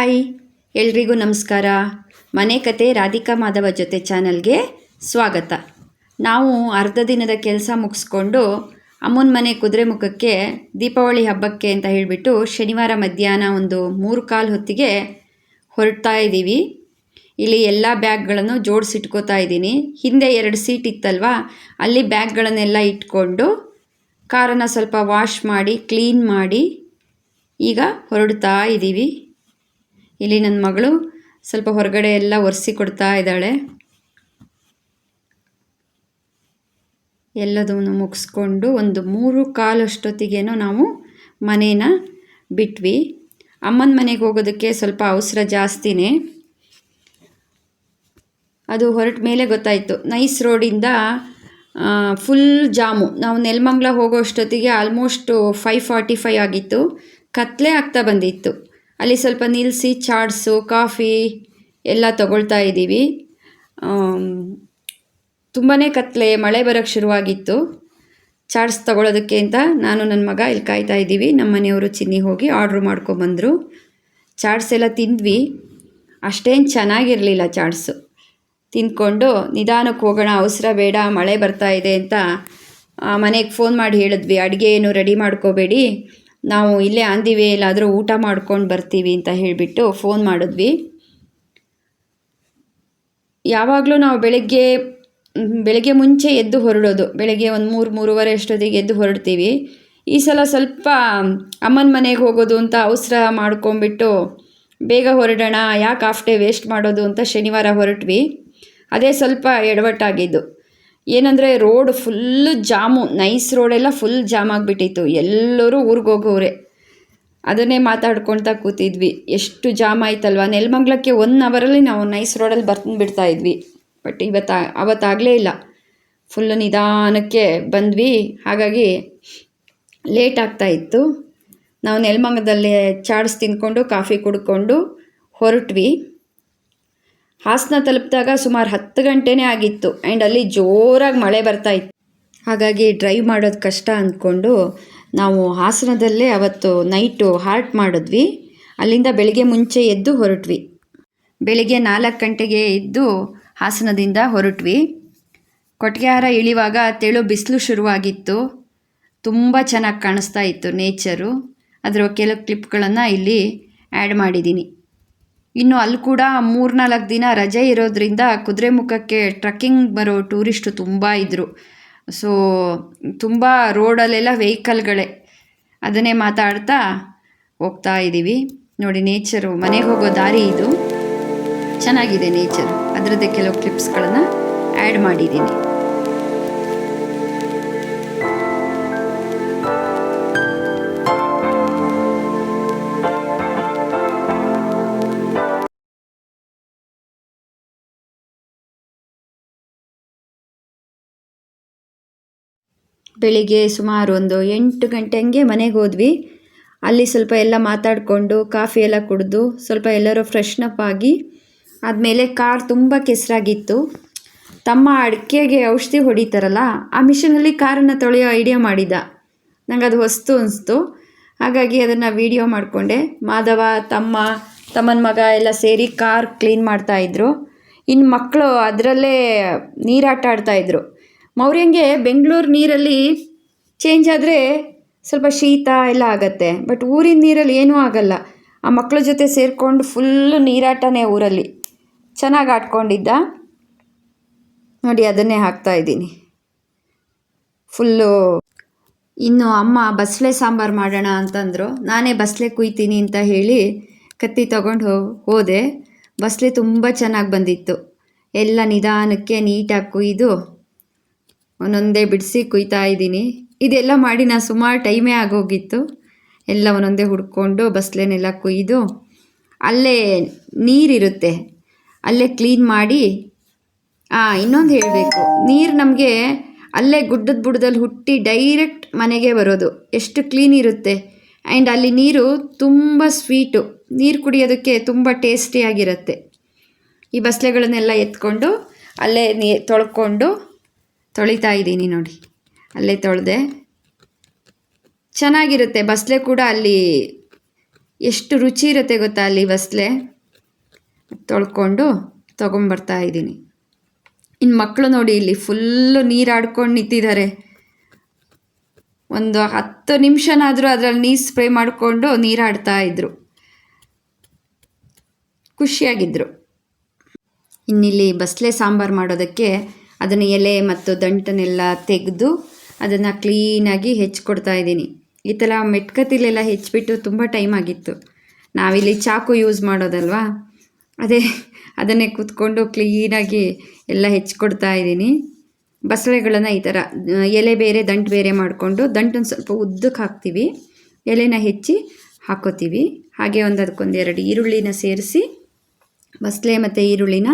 Hi, ಎಲ್ರಿಗೂ ನಮಸ್ಕಾರ. ಮನೆ ಕತೆ ರಾಧಿಕಾ ಮಾಧವ ಜೊತೆ ಚಾನಲ್ಗೆ ಸ್ವಾಗತ. ನಾವು ಅರ್ಧ ದಿನದ ಕೆಲಸ ಮುಗಿಸ್ಕೊಂಡು ಅಮ್ಮನ ಮನೆ ಕುದುರೆಮುಖಕ್ಕೆ ದೀಪಾವಳಿ ಹಬ್ಬಕ್ಕೆ ಅಂತ ಹೇಳಿಬಿಟ್ಟು ಶನಿವಾರ ಮಧ್ಯಾಹ್ನ ಒಂದು ಮೂರು ಕಾಲು ಹೊತ್ತಿಗೆ ಹೊರಡ್ತಾ ಇದ್ದೀವಿ. ಇಲ್ಲಿ ಎಲ್ಲ ಬ್ಯಾಗ್ಗಳನ್ನು ಜೋಡಿಸಿಟ್ಕೋತಾ ಇದ್ದೀನಿ. ಹಿಂದೆ ಎರಡು ಸೀಟ್ ಇತ್ತಲ್ವಾ? ಅಲ್ಲಿ ಬ್ಯಾಗ್ಗಳನ್ನೆಲ್ಲ ಇಟ್ಕೊಂಡು ಕಾರನ್ನು ಸ್ವಲ್ಪ ವಾಶ್ ಮಾಡಿ, ಕ್ಲೀನ್ ಮಾಡಿ ಈಗ ಹೊರಡ್ತಾ ಇದ್ದೀವಿ. ಇಲ್ಲಿ ನನ್ನ ಮಗಳು ಸ್ವಲ್ಪ ಹೊರಗಡೆ ಎಲ್ಲ ಒರೆಸಿ ಕೊಡ್ತಾ ಇದ್ದಾಳೆ. ಎಲ್ಲದನ್ನು ಮುಗಿಸ್ಕೊಂಡು ಒಂದು ಮೂರು ಕಾಲಷ್ಟೊತ್ತಿಗೇನೋ ನಾವು ಮನೇನ ಬಿಟ್ವಿ. ಅಮ್ಮನ ಮನೆಗೆ ಹೋಗೋದಕ್ಕೆ ಸ್ವಲ್ಪ ಅವಸರ ಜಾಸ್ತಿನೇ. ಅದು ಹೊರಟ ಮೇಲೆ ಗೊತ್ತಾಯಿತು. ನೈಸ್ ರೋಡಿಂದ ಫುಲ್ ಜಾಮು. ನಾವು ನೆಲಮಂಗ್ಲ ಹೋಗೋ ಅಷ್ಟೊತ್ತಿಗೆ ಆಲ್ಮೋಸ್ಟ್ ಫೈವ್ ಫಾರ್ಟಿ ಫೈವ್ ಆಗಿತ್ತು. ಕತ್ಲೆ ಆಗ್ತಾ ಬಂದಿತ್ತು. ಅಲ್ಲಿ ಸ್ವಲ್ಪ ನಿಲ್ಲಿಸಿ, ಚಾಟ್ಸು, ಕಾಫಿ ಎಲ್ಲ ತಗೊಳ್ತಾ ಇದ್ದೀವಿ. ತುಂಬಾ ಕತ್ಲೆ, ಮಳೆ ಬರೋಕ್ಕೆ ಶುರುವಾಗಿತ್ತು. ಚಾಟ್ಸ್ ತಗೊಳ್ಳೋದಕ್ಕೆ ಅಂತ ನಾನು ನನ್ನ ಮಗ ಇಲ್ಲಿ ಕಾಯ್ತಾ ಇದ್ದೀವಿ. ನಮ್ಮ ಮನೆಯವರು ಚಿನ್ನಿ ಹೋಗಿ ಆರ್ಡ್ರ್ ಮಾಡ್ಕೊಬಂದರು. ಚಾಟ್ಸ್ ಎಲ್ಲ ತಿಂದ್ವಿ. ಅಷ್ಟೇನು ಚೆನ್ನಾಗಿರಲಿಲ್ಲ ಚಾಟ್ಸು. ತಿಂದ್ಕೊಂಡು ನಿಧಾನಕ್ಕೆ ಹೋಗೋಣ, ಅವಸರ ಬೇಡ, ಮಳೆ ಬರ್ತಾ ಇದೆ ಅಂತ ಮನೆಗೆ ಫೋನ್ ಮಾಡಿ ಹೇಳಿದ್ವಿ. ಅಡುಗೆ ಏನು ರೆಡಿ ಮಾಡ್ಕೋಬೇಡಿ. ನಾವು ಇಲ್ಲೇ ಅಂದಿವಿ ಎಲ್ಲಾದರೂ ಊಟ ಮಾಡ್ಕೊಂಡು ಬರ್ತೀವಿ ಅಂತ ಹೇಳಿಬಿಟ್ಟು ಫೋನ್ ಮಾಡಿದ್ವಿ. ಯಾವಾಗಲೂ ನಾವು ಬೆಳಗ್ಗೆ ಬೆಳಗ್ಗೆ ಮುಂಚೆ ಎದ್ದು ಹೊರಡೋದು. ಬೆಳಗ್ಗೆ ಒಂದು ಮೂರು, ಮೂರುವರೆ ಅಷ್ಟೊತ್ತಿಗೆ ಎದ್ದು ಹೊರಡ್ತೀವಿ. ಈ ಸಲ ಸ್ವಲ್ಪ ಅಮ್ಮನ ಮನೆಗೆ ಹೋಗೋದು ಅಂತ ಅವಸರ ಮಾಡ್ಕೊಂಬಿಟ್ಟು ಬೇಗ ಹೊರಡೋಣ, ಯಾಕೆ ಹಾಫ್ ಡೇ ವೇಸ್ಟ್ ಮಾಡೋದು ಅಂತ ಶನಿವಾರ ಹೊರಟ್ವಿ. ಅದೇ ಸ್ವಲ್ಪ ಎಡವಟ್ಟಾಗಿದ್ದು. ಏನಂದರೆ ರೋಡ್ ಫುಲ್ಲು ಜಾಮು ನೈಸ್ ರೋಡೆಲ್ಲ ಫುಲ್ ಜಾಮ್ ಆಗಿಬಿಟ್ಟಿತ್ತು. ಎಲ್ಲರೂ ಊರಿಗೆ ಅದನ್ನೇ ಮಾತಾಡ್ಕೊಳ್ತಾ ಕೂತಿದ್ವಿ. ಎಷ್ಟು ಜಾಮ್ ಆಯ್ತಲ್ವ? ನೆಲಮಂಗ್ಲಕ್ಕೆ ಒನ್ ಅವರಲ್ಲಿ ನಾವು ನೈಸ್ ರೋಡಲ್ಲಿ ಬಿಡ್ತಾ ಇದ್ವಿ. ಬಟ್ ಇವತ್ತು ಅವತ್ತಾಗಲೇ ಇಲ್ಲ. ಫುಲ್ಲು ನಿಧಾನಕ್ಕೆ ಬಂದ್ವಿ. ಹಾಗಾಗಿ ಲೇಟ್ ಆಗ್ತಾ ಇತ್ತು. ನಾವು ನೆಲಮಂಗದಲ್ಲೇ ಚಾಟ್ಸ್ ತಿಂದ್ಕೊಂಡು ಕಾಫಿ ಕುಡ್ಕೊಂಡು ಹೊರಟ್ವಿ. ಹಾಸನ ತಲುಪಿದಾಗ ಸುಮಾರು ಹತ್ತು ಗಂಟೆನೇ ಆಗಿತ್ತು ಆ್ಯಂಡ್ ಅಲ್ಲಿ ಜೋರಾಗಿ ಮಳೆ ಬರ್ತಾ ಇತ್ತು. ಹಾಗಾಗಿ ಡ್ರೈವ್ ಮಾಡೋದು ಕಷ್ಟ ಅಂದ್ಕೊಂಡು ನಾವು ಹಾಸನದಲ್ಲೇ ಅವತ್ತು ನೈಟು ಹಾರ್ಟ್ ಮಾಡಿದ್ವಿ. ಅಲ್ಲಿಂದ ಬೆಳಿಗ್ಗೆ ಮುಂಚೆ ಎದ್ದು ಹೊರಟ್ವಿ. ಬೆಳಿಗ್ಗೆ ನಾಲ್ಕು ಗಂಟೆಗೆ ಎದ್ದು ಹಾಸನದಿಂದ ಹೊರಟ್ವಿ. ಕೊಟ್ಟಿಗೆಹಾರ ಇಳಿವಾಗ ತೆಳು ಬಿಸಿಲು ಶುರುವಾಗಿತ್ತು. ತುಂಬ ಚೆನ್ನಾಗಿ ಕಾಣಿಸ್ತಾ ಇತ್ತು ನೇಚರು. ಅದರ ಕೆಲವು ಕ್ಲಿಪ್ಗಳನ್ನು ಇಲ್ಲಿ ಆ್ಯಡ್ ಮಾಡಿದ್ದೀನಿ. ಇನ್ನು ಅಲ್ಲಿ ಕೂಡ ಮೂರ್ನಾಲ್ಕು ದಿನ ರಜೆ ಇರೋದ್ರಿಂದ ಕುದುರೆಮುಖಕ್ಕೆ ಟ್ರಕ್ಕಿಂಗ್ ಬರೋ ಟೂರಿಸ್ಟು ತುಂಬ ಇದ್ದರು. ಸೊ, ತುಂಬ ರೋಡಲ್ಲೆಲ್ಲ ವೆಹಿಕಲ್ಗಳೇ. ಅದನ್ನೇ ಮಾತಾಡ್ತಾ ಹೋಗ್ತಾ ಇದ್ದೀವಿ. ನೋಡಿ, ನೇಚರು ಮನೆಗೆ ಹೋಗೋ ದಾರಿ ಇದು. ಚೆನ್ನಾಗಿದೆ ನೇಚರು. ಅದರದ್ದೇ ಕೆಲವು ಕ್ಲಿಪ್ಸ್ಗಳನ್ನು ಆ್ಯಡ್ ಮಾಡಿದ್ದೀನಿ. ಬೆಳಿಗ್ಗೆ ಸುಮಾರು ಒಂದು ಎಂಟು ಗಂಟೆ ಹಂಗೆ ಮನೆಗೆ ಹೋದ್ವಿ. ಅಲ್ಲಿ ಸ್ವಲ್ಪ ಎಲ್ಲ ಮಾತಾಡಿಕೊಂಡು ಕಾಫಿ ಎಲ್ಲ ಕುಡಿದು ಸ್ವಲ್ಪ ಎಲ್ಲರೂ ಫ್ರೆಶ್ನಪ್ ಆಗಿ ಆದಮೇಲೆ ಕಾರ್ ತುಂಬ ಕೆಸರಾಗಿತ್ತು. ತಮ್ಮ ಅಡಿಕೆಗೆ ಔಷಧಿ ಹೊಡಿತಾರಲ್ಲ, ಆ ಮಿಷನಲ್ಲಿ ಕಾರನ್ನು ತೊಳೆಯೋ ಐಡಿಯಾ ಮಾಡಿದ್ದ ನಂಗೆ ಅದು ಹೊಸ್ತು ಅನಿಸ್ತು. ಹಾಗಾಗಿ ಅದನ್ನು ವೀಡಿಯೋ ಮಾಡಿಕೊಂಡೆ. ಮಾಧವ, ತಮ್ಮ, ತಮ್ಮನ ಮಗ ಎಲ್ಲ ಸೇರಿ ಕಾರ್ ಕ್ಲೀನ್ ಮಾಡ್ತಾಯಿದ್ರು ಇನ್ನು ಮಕ್ಕಳು ಅದರಲ್ಲೇ ನೀರಾಟ ಆಡ್ತಾಯಿದ್ರು ಮೌರ್ಯಂಗೆ ಬೆಂಗಳೂರು ನೀರಲ್ಲಿ ಚೇಂಜ್ ಆದರೆ ಸ್ವಲ್ಪ ಶೀತ ಎಲ್ಲ ಆಗತ್ತೆ. ಬಟ್ ಊರಿನ ನೀರಲ್ಲಿ ಏನೂ ಆಗಲ್ಲ. ಆ ಮಕ್ಕಳ ಜೊತೆ ಸೇರಿಕೊಂಡು ಫುಲ್ಲು ನೀರಾಟನೇ ಊರಲ್ಲಿ. ಚೆನ್ನಾಗಿ ಆಡ್ಕೊಂಡಿದ್ದ. ನೋಡಿ, ಅದನ್ನೇ ಹಾಕ್ತಾ ಇದ್ದೀನಿ. ಫುಲ್ಲು ಇನ್ನು ಅಮ್ಮ ಬಸಳೆ ಸಾಂಬಾರು ಮಾಡೋಣ ಅಂತಂದರು. ನಾನೇ ಬಸಳೆ ಕುಯ್ತೀನಿ ಅಂತ ಹೇಳಿ ಕತ್ತಿ ತಗೊಂಡು ಹೋದೆ. ಬಸಳೆ ತುಂಬ ಚೆನ್ನಾಗಿ ಬಂದಿತ್ತು. ಎಲ್ಲ ನಿಧಾನಕ್ಕೆ ನೀಟಾಗಿ ಕುಯ್ದು ಒಂದೊಂದೇ ಬಿಡಿಸಿ ಕುಯ್ತಾ ಇದ್ದೀನಿ. ಇದೆಲ್ಲ ಮಾಡಿ ನಾನು ಸುಮಾರು ಟೈಮೇ ಆಗೋಗಿತ್ತು. ಎಲ್ಲ ಒಂದೊಂದೇ ಹುಡ್ಕೊಂಡು ಬಸ್ಲೇನೆಲ್ಲ ಕುಯ್ದು ಅಲ್ಲೇ ನೀರಿರುತ್ತೆ. ಅಲ್ಲೇ ಕ್ಲೀನ್ ಮಾಡಿ ಇನ್ನೊಂದು ಹೇಳಬೇಕು. ನೀರು ನಮಗೆ ಅಲ್ಲೇ ಗುಡ್ಡದ ಬುಡದಲ್ಲಿ ಹುಟ್ಟಿ ಡೈರೆಕ್ಟ್ ಮನೆಗೆ ಬರೋದು. ಎಷ್ಟು ಕ್ಲೀನ್ ಇರುತ್ತೆ. ಆ್ಯಂಡ್ ಅಲ್ಲಿ ನೀರು ತುಂಬ ಸ್ವೀಟು. ನೀರು ಕುಡಿಯೋದಕ್ಕೆ ತುಂಬ ಟೇಸ್ಟಿಯಾಗಿರುತ್ತೆ ಈ ಬಸ್ಲೆಗಳನ್ನೆಲ್ಲ ಎತ್ಕೊಂಡು ಅಲ್ಲೇ ನೀ ತೊಳ್ಕೊಂಡು ತೊಳಿತಾ ಇದ್ದೀನಿ ನೋಡಿ. ಅಲ್ಲೇ ತೊಳೆದೆ. ಚೆನ್ನಾಗಿರುತ್ತೆ ಬಸ್ಲೆ ಕೂಡ ಅಲ್ಲಿ ಎಷ್ಟು ರುಚಿ ಇರುತ್ತೆ ಗೊತ್ತಾ ಅಲ್ಲಿ ಬಸ್ಲೆ? ತೊಳ್ಕೊಂಡು ತೊಗೊಂಬರ್ತಾ ಇದ್ದೀನಿ. ಇನ್ನು ಮಕ್ಕಳು ನೋಡಿ ಇಲ್ಲಿ ಫುಲ್ಲು ನೀರು ಆಡ್ಕೊಂಡು ನಿಂತಿದ್ದಾರೆ. ಒಂದು ಹತ್ತು ನಿಮಿಷನಾದರೂ ಅದರಲ್ಲಿ ನೀರು ಸ್ಪ್ರೇ ಮಾಡಿಕೊಂಡು ನೀರಾಡ್ತಾ ಇದ್ರು. ಖುಷಿಯಾಗಿದ್ದರು ಇನ್ನಿಲ್ಲಿ ಬಸ್ಲೆ ಸಾಂಬಾರು ಮಾಡೋದಕ್ಕೆ ಅದನ್ನು ಎಲೆ ಮತ್ತು ದಂಟನ್ನೆಲ್ಲ ತೆಗೆದು ಅದನ್ನು ಕ್ಲೀನಾಗಿ ಹೆಚ್ಚಿಕೊಡ್ತಾ ಇದ್ದೀನಿ. ಈ ಥರ ಮೆಟ್ಕತಿಲೆಲ್ಲ ಹೆಚ್ಚಿಬಿಟ್ಟು ತುಂಬ ಟೈಮ್ ಆಗಿತ್ತು. ನಾವಿಲ್ಲಿ ಚಾಕು ಯೂಸ್ ಮಾಡೋದಲ್ವಾ? ಅದೇ, ಅದನ್ನೇ ಕೂತ್ಕೊಂಡು ಕ್ಲೀನಾಗಿ ಎಲ್ಲ ಹೆಚ್ಚಿಕೊಡ್ತಾ ಇದ್ದೀನಿ. ಬಸಳೆಗಳನ್ನು ಈ ಥರ ಎಲೆ ಬೇರೆ, ದಂಟು ಬೇರೆ ಮಾಡಿಕೊಂಡು ದಂಟನ್ನು ಸ್ವಲ್ಪ ಉದ್ದಕ್ಕೆ ಹಾಕ್ತೀವಿ. ಎಲೆನ ಹೆಚ್ಚಿ ಹಾಕೋತೀವಿ. ಹಾಗೆ ಒಂದು ಅದಕ್ಕೊಂದು ಎರಡು ಈರುಳ್ಳಿನ ಸೇರಿಸಿ ಬಸಳೆ ಮತ್ತು ಈರುಳ್ಳಿನ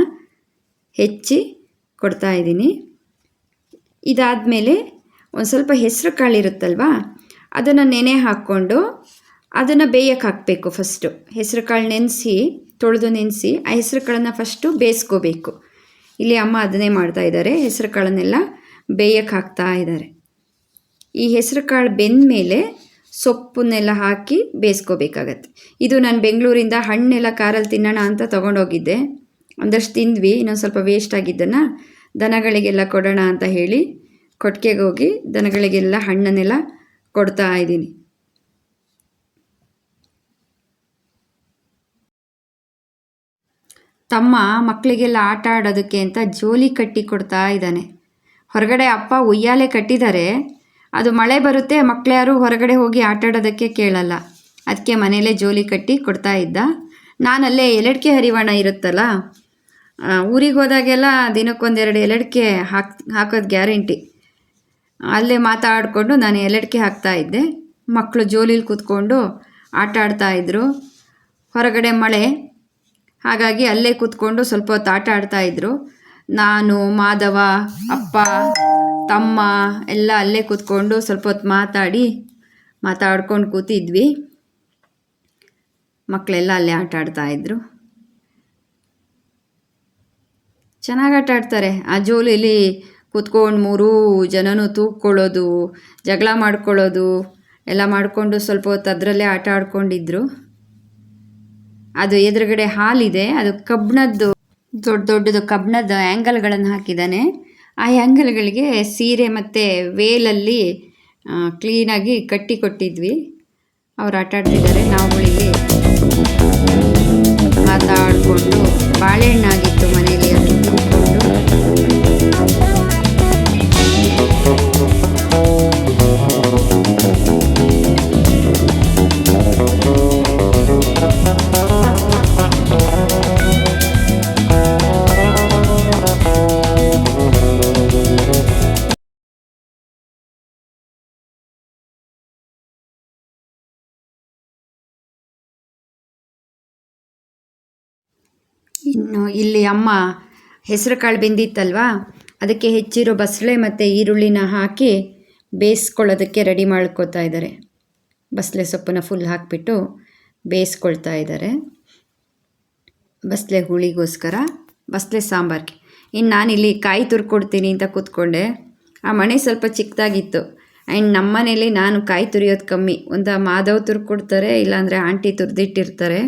ಹೆಚ್ಚಿ ಕೊಡ್ತಾ ಇದ್ದೀನಿ. ಇದಾದಮೇಲೆ ಒಂದು ಸ್ವಲ್ಪ ಹೆಸರು ಇರುತ್ತಲ್ವಾ ಅದನ್ನು ನೆನೆ ಹಾಕ್ಕೊಂಡು ಅದನ್ನು ಬೇಯಕ್ಕೆ ಹಾಕಬೇಕು ಫಸ್ಟು. ಹೆಸರು ಕಾಳು ನೆನೆಸಿ, ತೊಳೆದು ನೆನೆಸಿ, ಆ ಹೆಸರು ಕಾಳನ್ನು ಫಸ್ಟು ಬೇಯಿಸ್ಕೋಬೇಕು. ಇಲ್ಲಿ ಅಮ್ಮ ಅದನ್ನೇ ಮಾಡ್ತಾ ಇದ್ದಾರೆ ಹೆಸರು ಕಾಳನ್ನೆಲ್ಲ ಬೇಯಕ್ಕೆ ಹಾಕ್ತಾ ಇದ್ದಾರೆ ಈ ಹೆಸರು ಕಾಳು ಬೆಂದ ಮೇಲೆ ಸೊಪ್ಪನ್ನೆಲ್ಲ ಹಾಕಿ ಬೇಯಿಸ್ಕೋಬೇಕಾಗತ್ತೆ. ಇದು ನಾನು ಬೆಂಗಳೂರಿಂದ ಹಣ್ಣೆಲ್ಲ ಕಾರಲ್ಲಿ ತಿನ್ನೋಣ ಅಂತ ತೊಗೊಂಡೋಗಿದ್ದೆ. ಒಂದಷ್ಟು ತಿಂದ್ವಿ, ಇನ್ನೊಂದು ಸ್ವಲ್ಪ ವೇಸ್ಟ್ ಆಗಿದ್ದನ್ನು, ದನಗಳಿಗೆಲ್ಲ ಕೊಡೋಣ ಅಂತ ಹೇಳಿ ಕೊಟ್ಟಿಗೆಗೆ ಹೋಗಿ ದನಗಳಿಗೆಲ್ಲ ಹಣ್ಣನ್ನೆಲ್ಲ ಕೊಡ್ತಾ ಇದ್ದೀನಿ. ತಮ್ಮ ಮಕ್ಕಳಿಗೆಲ್ಲ ಆಟ ಆಡೋದಕ್ಕೆ ಅಂತ ಜೋಲಿ ಕಟ್ಟಿ ಕೊಡ್ತಾ ಇದ್ದಾನೆ. ಹೊರಗಡೆ ಅಪ್ಪ ಉಯ್ಯಾಲೆ ಕಟ್ಟಿದ್ದಾರೆ ಅದು ಮಳೆ ಬರುತ್ತೆ ಮಕ್ಕಳ್ಯಾರು ಹೊರಗಡೆ ಹೋಗಿ ಆಟ ಆಡೋದಕ್ಕೆ ಕೇಳಲ್ಲ. ಅದಕ್ಕೆ ಮನೇಲೇ ಜೋಲಿ ಕಟ್ಟಿ ಕೊಡ್ತಾ ಇದ್ದ. ನಾನಲ್ಲೇ ಎಲೆಡ್ಕೆ ಹರಿವಾಣ ಇರುತ್ತಲ್ಲ ಊರಿಗೆ ಹೋದಾಗೆಲ್ಲ ದಿನಕ್ಕೊಂದೆರಡು ಎಲಡಿಕೆ ಹಾಕ್, ಹಾಕೋದು ಗ್ಯಾರಂಟಿ. ಅಲ್ಲೇ ಮಾತಾಡಿಕೊಂಡು ನಾನು ಎಲಡಿಕೆ ಹಾಕ್ತಾ ಇದ್ದೆ. ಮಕ್ಕಳು ಜೋಲಿಲಿ ಕೂತ್ಕೊಂಡು ಆಟ ಆಡ್ತಾ ಇದ್ದರು ಹೊರಗಡೆ ಮಳೆ. ಹಾಗಾಗಿ ಅಲ್ಲೇ ಕೂತ್ಕೊಂಡು ಸ್ವಲ್ಪ ಹೊತ್ತು ಆಟ ಆಡ್ತಾ ಇದ್ರು. ನಾನು, ಮಾಧವ, ಅಪ್ಪ, ತಮ್ಮ ಎಲ್ಲ ಅಲ್ಲೇ ಕೂತ್ಕೊಂಡು ಸ್ವಲ್ಪ ಹೊತ್ತು ಮಾತಾಡಿ, ಮಾತಾಡ್ಕೊಂಡು ಕೂತಿದ್ವಿ. ಮಕ್ಕಳೆಲ್ಲ ಅಲ್ಲೇ ಆಟ ಆಡ್ತಾ ಇದ್ರು ಚೆನ್ನಾಗಿ ಆಟ ಆಡ್ತಾರೆ. ಆ ಜೋಲಿಲಿ ಕೂತ್ಕೊಂಡು ಮೂರೂ ಜನನೂ ತೂಕ್ಕೊಳ್ಳೋದು ಜಗಳ ಮಾಡ್ಕೊಳ್ಳೋದು, ಎಲ್ಲ ಮಾಡಿಕೊಂಡು ಸ್ವಲ್ಪ ಹೊತ್ತು ಅದರಲ್ಲೇ ಆಟ ಆಡ್ಕೊಂಡಿದ್ರು. ಅದು ಎದುರುಗಡೆ ಹಾಲಿದೆ ಅದು ಕಬ್ಬಿಣದ್ದು ದೊಡ್ಡ ದೊಡ್ಡದು ಕಬ್ಬಿಣದ ಆ್ಯಂಗಲ್ಗಳನ್ನು ಹಾಕಿದ್ದಾನೆ. ಆ ಆ್ಯಂಗಲ್ಗಳಿಗೆ ಸೀರೆ ಮತ್ತು ವೇಲಲ್ಲಿ ಕ್ಲೀನಾಗಿ ಕಟ್ಟಿ ಕೊಟ್ಟಿದ್ವಿ. ಅವ್ರು ಆಟ ಆಡ್ತಿದ್ದಾರೆ. ನಾವುಗಳಿಗೆ ಮಾತಾಡಿಕೊಂಡು ಬಾಳೆಹಣ್ಣಾಗಿತ್ತು. ಇನ್ನು ಇಲ್ಲಿ ಅಮ್ಮ ಹೆಸರು ಕಾಳು ಬೆಂದಿತ್ತಲ್ವಾ? ಅದಕ್ಕೆ ಹೆಚ್ಚಿರೋ ಬಸಳೆ ಮತ್ತು ಈರುಳ್ಳಿನ ಹಾಕಿ ಬೇಯಿಸ್ಕೊಳ್ಳೋದಕ್ಕೆ ರೆಡಿ ಮಾಡ್ಕೋತಾ ಇದ್ದಾರೆ. ಬಸಳೆ ಸೊಪ್ಪನ್ನ ಫುಲ್ ಹಾಕಿಬಿಟ್ಟು ಬೇಯಿಸ್ಕೊಳ್ತಾ ಇದ್ದಾರೆ. ಬಸಳೆ ಹುಳಿಗೋಸ್ಕರ, ಬಸಳೆ ಸಾಂಬಾರ್ಗೆ. ಇನ್ನು ನಾನಿಲ್ಲಿ ಕಾಯಿ ತುರ್ಕೊಡ್ತೀನಿ ಅಂತ ಕೂತ್ಕೊಂಡೆ. ಆ ಮನೆ ಸ್ವಲ್ಪ ಚಿಕ್ಕದಾಗಿತ್ತು. ಆ್ಯಂಡ್ ನಮ್ಮ ಮನೇಲಿ ನಾನು ಕಾಯಿ ತುರಿಯೋದು ಕಮ್ಮಿ. ಒಂದು ಮಾಧವ್ ತುರ್ಕೊಡ್ತಾರೆ, ಇಲ್ಲಾಂದರೆ ಆಂಟಿ ತುರಿದಿಟ್ಟಿರ್ತಾರೆ.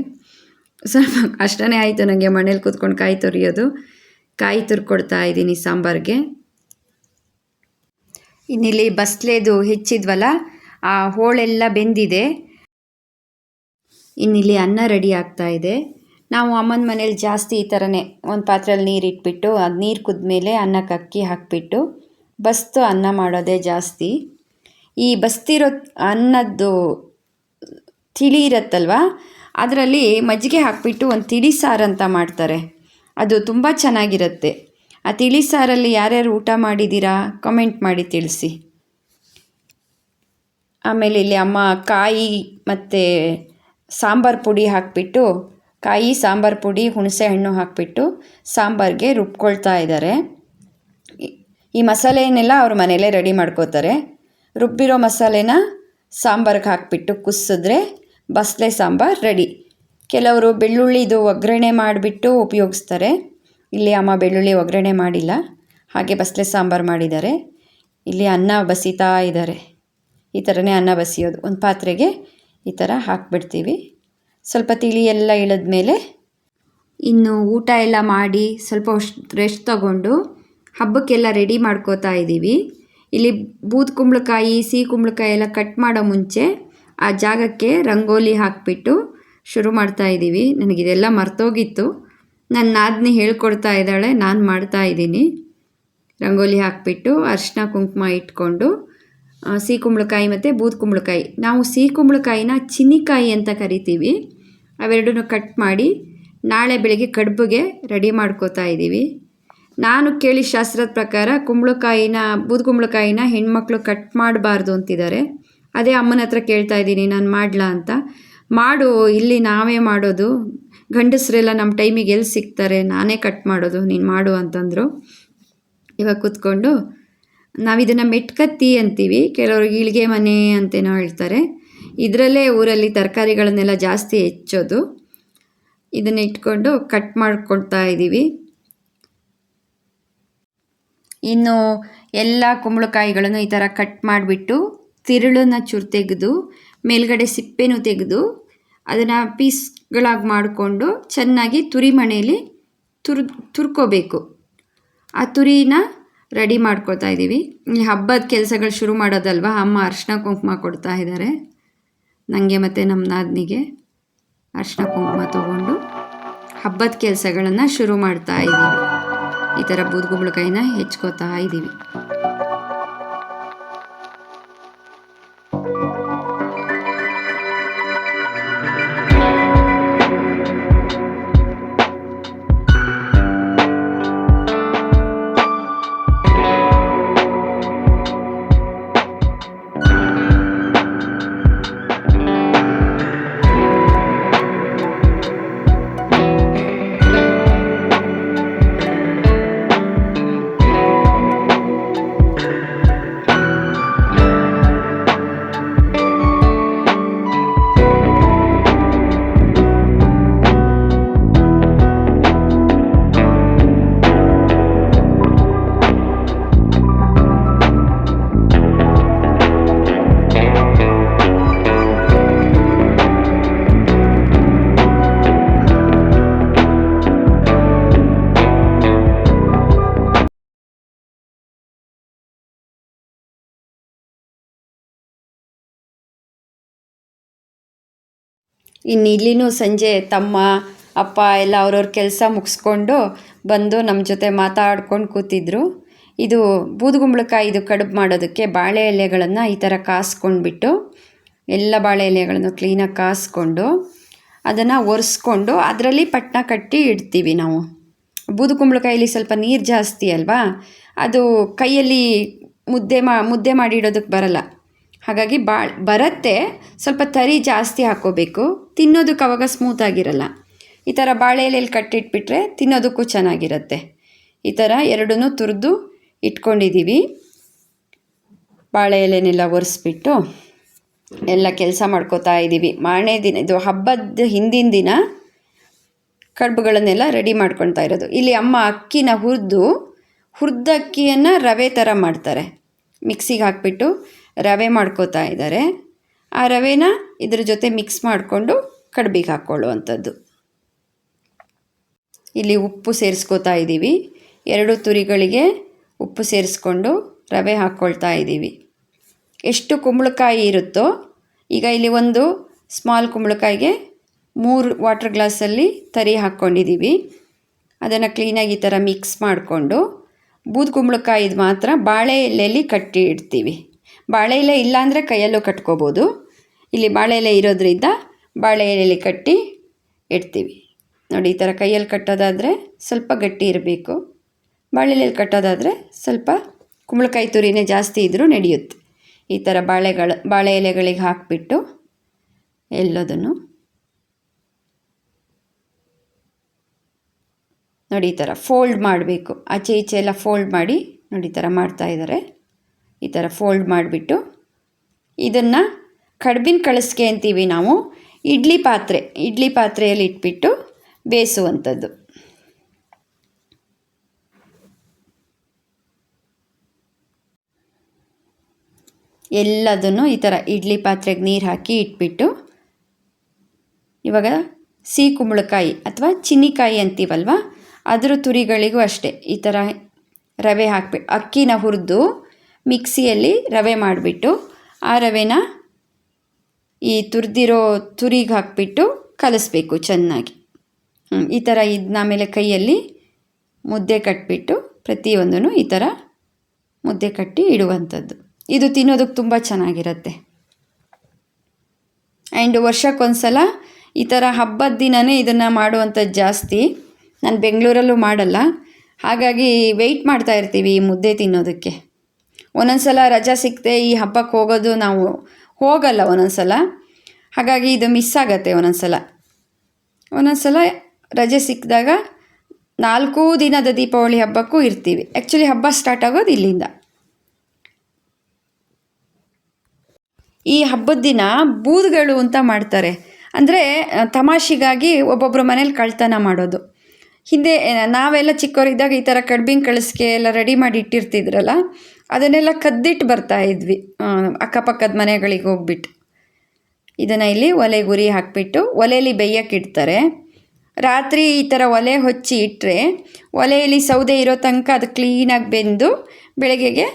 ಸ್ವಲ್ಪ ಕಷ್ಟನೇ ಆಯಿತು ನನಗೆ ಮನೇಲಿ ಕೂತ್ಕೊಂಡು ಕಾಯಿ ತುರಿಯೋದು. ಕಾಯಿ ತುರ್ಕೊಡ್ತಾ ಇದ್ದೀನಿ ಸಾಂಬಾರಿಗೆ. ಇನ್ನಿಲ್ಲಿ ಬಸ್ಲೇದು ಹೆಚ್ಚಿದ್ವಲ್ಲ, ಆ ಹೋಳೆಲ್ಲ ಬೆಂದಿದೆ. ಇನ್ನಿಲ್ಲಿ ಅನ್ನ ರೆಡಿ ಆಗ್ತಾ ಇದೆ. ನಾವು ಅಮ್ಮನ ಮನೇಲಿ ಜಾಸ್ತಿ ಈ ಥರನೇ ಒಂದು ಪಾತ್ರೆಯಲ್ಲಿ ನೀರು ಇಟ್ಬಿಟ್ಟು ಅದು ನೀರು ಕುದ್ಮೇಲೆ ಅನ್ನಕ್ಕೆ ಅಕ್ಕಿ ಹಾಕಿಬಿಟ್ಟು, ಬಸ್ತು ಅನ್ನ ಮಾಡೋದೇ ಜಾಸ್ತಿ. ಈ ಬಸ್ತಿರೋ ಅನ್ನದ್ದು ತಿಳಿ ಇರುತ್ತಲ್ವ ಅದರಲ್ಲಿ ಮಜ್ಜಿಗೆ ಹಾಕಿಬಿಟ್ಟು ಒಂದು ತಿಳಿ ಸಾರು ಅಂತ ಮಾಡ್ತಾರೆ. ಅದು ತುಂಬ ಚೆನ್ನಾಗಿರುತ್ತೆ. ಆ ತಿಳಿ ಸಾರಲ್ಲಿ ಯಾರ್ಯಾರು ಊಟ ಮಾಡಿದ್ದೀರಾ ಕಮೆಂಟ್ ಮಾಡಿ ತಿಳಿಸಿ. ಆಮೇಲೆ ಇಲ್ಲಿ ಅಮ್ಮ ಕಾಯಿ ಮತ್ತು ಸಾಂಬಾರು ಪುಡಿ ಹಾಕಿಬಿಟ್ಟು, ಕಾಯಿ, ಸಾಂಬಾರು ಪುಡಿ, ಹುಣಸೆ ಹಣ್ಣು ಹಾಕಿಬಿಟ್ಟು ಸಾಂಬಾರಿಗೆ ರುಬ್ಕೊಳ್ತಾ ಇದ್ದಾರೆ. ಈ- ಮಸಾಲೆಯನ್ನೆಲ್ಲ ಅವ್ರ ಮನೇಲೇ ರೆಡಿ ಮಾಡ್ಕೋತಾರೆ. ರುಬ್ಬಿರೋ ಮಸಾಲೆನ ಸಾಂಬಾರಿಗೆ ಹಾಕಿಬಿಟ್ಟು ಕುಸಿದ್ರೆ ಬಸಳೆ ಸಾಂಬಾರು ರೆಡಿ. ಕೆಲವರು ಬೆಳ್ಳುಳ್ಳಿದು ಒಗ್ಗರಣೆ ಮಾಡಿಬಿಟ್ಟು ಉಪಯೋಗಿಸ್ತಾರೆ. ಇಲ್ಲಿ ಅಮ್ಮ ಬೆಳ್ಳುಳ್ಳಿ ಒಗ್ಗರಣೆ ಮಾಡಿಲ್ಲ. ಹಾಗೆ ಬಸಳೆ ಸಾಂಬಾರು ಮಾಡಿದ್ದಾರೆ. ಇಲ್ಲಿ ಅನ್ನ ಬಸಿತಾ ಇದ್ದಾರೆ. ಈ ಥರನೇ ಅನ್ನ ಬಸಿಯೋದು. ಒಂದು ಪಾತ್ರೆಗೆ ಈ ಥರ ಹಾಕ್ಬಿಡ್ತೀವಿ. ಸ್ವಲ್ಪ ತಿಳಿ ಎಲ್ಲ ಇಳಿದ್ಮೇಲೆ ಇನ್ನು ಊಟ ಎಲ್ಲ ಮಾಡಿ ಸ್ವಲ್ಪ ರೆಸ್ಟ್ ತಗೊಂಡು ಹಬ್ಬಕ್ಕೆಲ್ಲ ರೆಡಿ ಮಾಡ್ಕೋತಾ ಇದ್ದೀವಿ. ಇಲ್ಲಿ ಬೂದ್ ಕುಂಬಳಕಾಯಿ, ಸಿಹಿ ಕುಂಬಳಕಾಯಿ ಎಲ್ಲ ಕಟ್ ಮಾಡೋ ಮುಂಚೆ ಆ ಜಾಗಕ್ಕೆ ರಂಗೋಲಿ ಹಾಕಿಬಿಟ್ಟು ಶುರು ಮಾಡ್ತಾ ಇದ್ದೀವಿ. ನನಗಿದೆಲ್ಲ ಮರ್ತೋಗಿತ್ತು. ನನ್ನ ನಾದಿನಿ ಹೇಳ್ಕೊಡ್ತಾ ಇದ್ದಾಳೆ, ನಾನು ಮಾಡ್ತಾ ಇದ್ದೀನಿ. ರಂಗೋಲಿ ಹಾಕಿಬಿಟ್ಟು ಅರಿಶಿನ ಕುಂಕುಮ ಇಟ್ಕೊಂಡು ಸಿಹಿ ಕುಂಬಳಕಾಯಿ ಮತ್ತು ಬೂದ್ ಕುಂಬಳಕಾಯಿ. ನಾವು ಸಿಹಿ ಕುಂಬಳಕಾಯಿನ ಚಿನ್ನಿಕಾಯಿ ಅಂತ ಕರಿತೀವಿ. ಅವೆರಡನ್ನೂ ಕಟ್ ಮಾಡಿ ನಾಳೆ ಬೆಳಿಗ್ಗೆ ಕಡುಬಿಗೆ ರೆಡಿ ಮಾಡ್ಕೋತಾ ಇದ್ದೀವಿ. ನಾನು ಕೇಳಿ ಶಾಸ್ತ್ರದ ಪ್ರಕಾರ ಕುಂಬಳಕಾಯಿನ, ಬೂದ್ ಕುಂಬಳಕಾಯಿನ ಹೆಣ್ಮಕ್ಳು ಕಟ್ ಮಾಡಬಾರ್ದು ಅಂತಿದ್ದಾರೆ. ಅದೇ ಅಮ್ಮನ ಹತ್ರ ಕೇಳ್ತಾ ಇದ್ದೀನಿ, ನಾನು ಮಾಡಲಾ ಅಂತ. ಮಾಡು, ಇಲ್ಲಿ ನಾವೇ ಮಾಡೋದು. ಗಂಡಸರೆಲ್ಲ ನಮ್ಮ ಟೈಮಿಗೆ ಎಲ್ಲಿ ಸಿಗ್ತಾರೆ ನಾನೇ ಕಟ್ ಮಾಡೋದು, ನೀನು ಮಾಡು ಅಂತಂದರು. ಇವಾಗ ಕೂತ್ಕೊಂಡು, ನಾವಿದನ್ನು ಮೆಟ್ಕತ್ತಿ ಅಂತೀವಿ, ಕೆಲವರು ಇಳಿಗೆ ಮನೆ ಅಂತೇನೋ ಹೇಳ್ತಾರೆ. ಇದರಲ್ಲೇ ಊರಲ್ಲಿ ತರಕಾರಿಗಳನ್ನೆಲ್ಲ ಜಾಸ್ತಿ ಹೆಚ್ಚೋದು. ಇದನ್ನು ಇಟ್ಕೊಂಡು ಕಟ್ ಮಾಡ್ಕೊಳ್ತಾ ಇದ್ದೀವಿ ಇನ್ನು ಎಲ್ಲ ಕುಂಬಳಕಾಯಿಗಳನ್ನು ಈ ಥರ ಕಟ್ ಮಾಡಿಬಿಟ್ಟು ತಿರುಳನ್ನ ಚೂರು ತೆಗೆದು, ಮೇಲ್ಗಡೆ ಸಿಪ್ಪೆನೂ ತೆಗೆದು, ಅದನ್ನು ಪೀಸ್ಗಳಾಗಿ ಮಾಡಿಕೊಂಡು ಚೆನ್ನಾಗಿ ತುರಿ ಮಣೆಯಲ್ಲಿ ತುರ್, ತುರ್ಕೋಬೇಕು. ಆ ತುರಿನ ರೆಡಿ ಮಾಡ್ಕೊತಾ ಇದ್ದೀವಿ ಈ ಹಬ್ಬದ ಕೆಲಸಗಳು ಶುರು ಮಾಡೋದಲ್ವಾ? ಅಮ್ಮ ಅರ್ಶಿನ ಕುಂಕುಮ ಕೊಡ್ತಾ ಇದ್ದಾರೆ ನನಗೆ ಮತ್ತು ನಮ್ಮ ನಾದಿನಿಗೆ ಅರ್ಶಿನ ಕುಂಕುಮ ತೊಗೊಂಡು ಹಬ್ಬದ ಕೆಲಸಗಳನ್ನು ಶುರು ಮಾಡ್ತಾ ಇದ್ದೀವಿ ಈ ಥರ ಬೂದ್ಗುಂಬಳಕಾಯಿನ ಹೆಚ್ಕೋತಾ ಇದ್ದೀವಿ ಇನ್ನು ಇಲ್ಲಿನೂ ಸಂಜೆ ತಮ್ಮ, ಅಪ್ಪ ಎಲ್ಲ ಅವ್ರವ್ರ ಕೆಲಸ ಮುಗಿಸ್ಕೊಂಡು ಬಂದು ನಮ್ಮ ಜೊತೆ ಮಾತಾಡ್ಕೊಂಡು ಕೂತಿದ್ರು. ಇದು ಬೂದುಗುಂಬಳಕಾಯಿದು ಕಡುಬು ಮಾಡೋದಕ್ಕೆ ಬಾಳೆ ಎಲೆಗಳನ್ನು ಈ ಥರ ಕಾಸ್ಕೊಂಡ್ಬಿಟ್ಟು, ಎಲ್ಲ ಬಾಳೆ ಎಲೆಗಳನ್ನು ಕ್ಲೀನಾಗಿ ಕಾಸ್ಕೊಂಡು ಅದನ್ನು ಒರೆಸ್ಕೊಂಡು ಅದರಲ್ಲಿ ಪಟ್ನ ಕಟ್ಟಿ ಇಡ್ತೀವಿ ನಾವು. ಬೂದುಕುಂಬಳಕಾಯಲ್ಲಿ ಸ್ವಲ್ಪ ನೀರು ಜಾಸ್ತಿ ಅಲ್ವಾ? ಅದು ಕೈಯಲ್ಲಿ ಮುದ್ದೆ ಮಾ, ಮುದ್ದೆ ಮಾಡಿ ಇಡೋದಕ್ಕೆ ಬರಲ್ಲ. ಹಾಗಾಗಿ ಭಾಳ ಬರುತ್ತೆ, ಸ್ವಲ್ಪ ತರಿ ಜಾಸ್ತಿ ಹಾಕೋಬೇಕು ತಿನ್ನೋದಕ್ಕೆ ಅವಾಗ ಸ್ಮೂತ್ ಆಗಿರಲ್ಲ. ಈ ಥರ ಬಾಳೆ ಎಲೆಯಲ್ಲಿ ಕಟ್ಟಿಟ್ಬಿಟ್ರೆ ತಿನ್ನೋದಕ್ಕೂ ಚೆನ್ನಾಗಿರುತ್ತೆ. ಈ ಥರ ಎರಡನ್ನೂ ತುರಿದು ಇಟ್ಕೊಂಡಿದ್ದೀವಿ ಬಾಳೆ ಎಲೆನೆಲ್ಲ ಒರೆಸ್ಬಿಟ್ಟು ಎಲ್ಲ ಕೆಲಸ ಮಾಡ್ಕೋತಾ ಇದ್ದೀವಿ ಮಾರನೇ ದಿನ, ಇದು ಹಬ್ಬದ ಹಿಂದಿನ ದಿನ ಕಡುಬುಗಳನ್ನೆಲ್ಲ ರೆಡಿ ಮಾಡ್ಕೊಳ್ತಾ ಇರೋದು. ಇಲ್ಲಿ ಅಮ್ಮ ಅಕ್ಕಿನ ಹುರಿದು ಹುರಿದಕ್ಕಿಯನ್ನು ರವೆ ಥರ ಮಾಡ್ತಾರೆ. ಮಿಕ್ಸಿಗೆ ಹಾಕ್ಬಿಟ್ಟು ರವೆ ಮಾಡ್ಕೋತಾ ಇದ್ದಾರೆ. ಆ ರವೆನ ಇದ್ರ ಜೊತೆ ಮಿಕ್ಸ್ ಮಾಡಿಕೊಂಡು ಕಡ್ಬಿಗೆ ಹಾಕ್ಕೊಳ್ಳುವಂಥದ್ದು ಇಲ್ಲಿ ಉಪ್ಪು ಸೇರಿಸ್ಕೋತಾ ಇದ್ದೀವಿ. ಎರಡು ತುರಿಗಳಿಗೆ ಉಪ್ಪು ಸೇರಿಸ್ಕೊಂಡು ರವೆ ಹಾಕ್ಕೊಳ್ತಾ ಇದ್ದೀವಿ. ಎಷ್ಟು ಕುಂಬಳಕಾಯಿ ಇರುತ್ತೋ, ಈಗ ಇಲ್ಲಿ ಒಂದು ಸ್ಮಾಲ್ ಕುಂಬಳಕಾಯಿಗೆ ಮೂರು ವಾಟರ್ ಗ್ಲಾಸಲ್ಲಿ ತರಿ ಹಾಕ್ಕೊಂಡಿದ್ದೀವಿ ಅದನ್ನು ಕ್ಲೀನಾಗಿ ಈ ಥರ ಮಿಕ್ಸ್ ಮಾಡಿಕೊಂಡು, ಬೂದ್ ಕುಂಬಳಕಾಯಿದು ಮಾತ್ರ ಬಾಳೆ ಎಲೆಯಲ್ಲಿ ಕಟ್ಟಿ ಇಡ್ತೀವಿ. ಬಾಳೆ ಎಲೆ ಇಲ್ಲಾಂದರೆ ಕೈಯಲ್ಲೂ ಕಟ್ಕೋಬೋದು. ಇಲ್ಲಿ ಬಾಳೆ ಎಲೆ ಇರೋದ್ರಿಂದ ಬಾಳೆ ಎಲೆಯಲ್ಲಿ ಕಟ್ಟಿ ಇಡ್ತೀವಿ. ನೋಡಿ, ಈ ಥರ ಕೈಯಲ್ಲಿ ಕಟ್ಟೋದಾದರೆ ಸ್ವಲ್ಪ ಗಟ್ಟಿ ಇರಬೇಕು. ಬಾಳೆ ಎಲೆಯಲ್ಲಿ ಕಟ್ಟೋದಾದರೆ ಸ್ವಲ್ಪ ಕುಂಬಳಕಾಯಿ ತುರಿನೇ ಜಾಸ್ತಿ ಇದ್ದರೂ ನಡೆಯುತ್ತೆ. ಈ ಥರ ಬಾಳೆಗಳ, ಬಾಳೆ ಎಲೆಗಳಿಗೆ ಹಾಕಿಬಿಟ್ಟು ಎಲ್ಲದನ್ನು ನೋಡಿ, ಈ ಥರ ಫೋಲ್ಡ್ ಮಾಡಬೇಕು. ಆಚೆ ಈಚೆ ಎಲ್ಲ ಫೋಲ್ಡ್ ಮಾಡಿ ನೋಡಿ, ಈ ಥರ ಮಾಡ್ತಾ ಇದ್ದಾರೆ. ಈ ಥರ ಫೋಲ್ಡ್ ಮಾಡಿಬಿಟ್ಟು ಇದನ್ನು ಕಡ್ಬಿನ ಕಳಿಸ್ಕೆ ಅಂತೀವಿ ನಾವು. ಇಡ್ಲಿ ಪಾತ್ರೆ, ಇಡ್ಲಿ ಪಾತ್ರೆಯಲ್ಲಿ ಇಟ್ಬಿಟ್ಟು ಬೇಯಿಸುವಂಥದ್ದು. ಎಲ್ಲದನ್ನು ಈ ಥರ ಇಡ್ಲಿ ಪಾತ್ರೆಗೆ ನೀರು ಹಾಕಿ ಇಟ್ಬಿಟ್ಟು ಇವಾಗ ಸಿಹಿ ಕುಂಬಳಕಾಯಿ ಅಥವಾ ಚಿನ್ನಿಕಾಯಿ ಅಂತೀವಲ್ವ? ಅದರ ತುರಿಗಳಿಗೂ ಅಷ್ಟೇ ಈ ಥರ ರವೆ ಹಾಕ್ಬಿಟ್ಟು ಅಕ್ಕಿನ ಹುರಿದು ಮಿಕ್ಸಿಯಲ್ಲಿ ರವೆ ಮಾಡಿಬಿಟ್ಟು, ಆ ರವೆನ ಈ ತುರಿದಿರೋ ತುರಿಗೆ ಹಾಕ್ಬಿಟ್ಟು ಕಲಿಸ್ಬೇಕು ಚೆನ್ನಾಗಿ. ಈ ಥರ ಇದನ್ನ ಆಮೇಲೆ ಕೈಯಲ್ಲಿ ಮುದ್ದೆ ಕಟ್ಬಿಟ್ಟು ಪ್ರತಿಯೊಂದೂ ಈ ಥರ ಮುದ್ದೆ ಕಟ್ಟಿ ಇಡುವಂಥದ್ದು. ಇದು ತಿನ್ನೋದಕ್ಕೆ ತುಂಬ ಚೆನ್ನಾಗಿರುತ್ತೆ. ಆ್ಯಂಡ್ ವರ್ಷಕ್ಕೊಂದ್ಸಲ ಈ ಥರ ಹಬ್ಬದ ದಿನವೇ ಇದನ್ನು ಮಾಡುವಂಥದ್ದು ಜಾಸ್ತಿ. ನಾನು ಬೆಂಗಳೂರಲ್ಲೂ ಮಾಡಲ್ಲ. ಹಾಗಾಗಿ ವೆಯ್ಟ್ ಮಾಡ್ತಾ ಇರ್ತೀವಿ ಈ ಮುದ್ದೆ ತಿನ್ನೋದಕ್ಕೆ. ಒಂದೊಂದು ಸಲ ರಜಾ ಸಿಕ್ಕದೆ ಈ ಹಬ್ಬಕ್ಕೆ ಹೋಗೋದು ನಾವು ಹೋಗಲ್ಲ ಒಂದೊಂದು ಸಲ ಹಾಗಾಗಿ ಇದು ಮಿಸ್ ಆಗತ್ತೆ ಒಂದೊಂದು ಸಲ ರಜೆ ಸಿಕ್ಕಿದಾಗ ನಾಲ್ಕು ದಿನದ ದೀಪಾವಳಿ ಹಬ್ಬಕ್ಕೂ ಇರ್ತೀವಿ. ಆ್ಯಕ್ಚುಲಿ ಹಬ್ಬ ಸ್ಟಾರ್ಟ್ ಆಗೋದು ಇಲ್ಲಿಂದ. ಈ ಹಬ್ಬದ ದಿನ ಬೂದ್ಗಳು ಅಂತ ಮಾಡ್ತಾರೆ. ಅಂದರೆ ತಮಾಷೆಗಾಗಿ ಒಬ್ಬೊಬ್ಬರ ಮನೇಲಿ ಕಳ್ತನ ಮಾಡೋದು. ಹಿಂದೆ, ನಾವೆಲ್ಲ ಚಿಕ್ಕವರಿದ್ದಾಗ ಈ ಥರ ಕಡ್ಬಿನ ಕಳಿಸ್ಕೆ ಎಲ್ಲ ರೆಡಿ ಮಾಡಿ ಇಟ್ಟಿರ್ತಿದ್ರಲ್ಲ ಅದನ್ನೆಲ್ಲ ಕದ್ದಿಟ್ಟು ಬರ್ತಾ ಇದ್ವಿ. ಅಕ್ಕಪಕ್ಕದ ಮನೆಗಳಿಗೆ ಹೋಗ್ಬಿಟ್ಟು. ಇದನ್ನು ಇಲ್ಲಿ ಒಲೆ ಗುರಿ ಹಾಕಿಬಿಟ್ಟು ಒಲೆಯಲ್ಲಿ ಬೇಯಕ್ಕೆ ಇಡ್ತಾರೆ. ರಾತ್ರಿ ಈ ಥರ ಒಲೆ ಹೊಚ್ಚಿ ಇಟ್ಟರೆ ಒಲೆಯಲ್ಲಿ ಸೌದೆ ಇರೋ ತನಕ ಅದು ಕ್ಲೀನಾಗಿ ಬೆಂದು ಬೆಳಗ್ಗೆಗೆ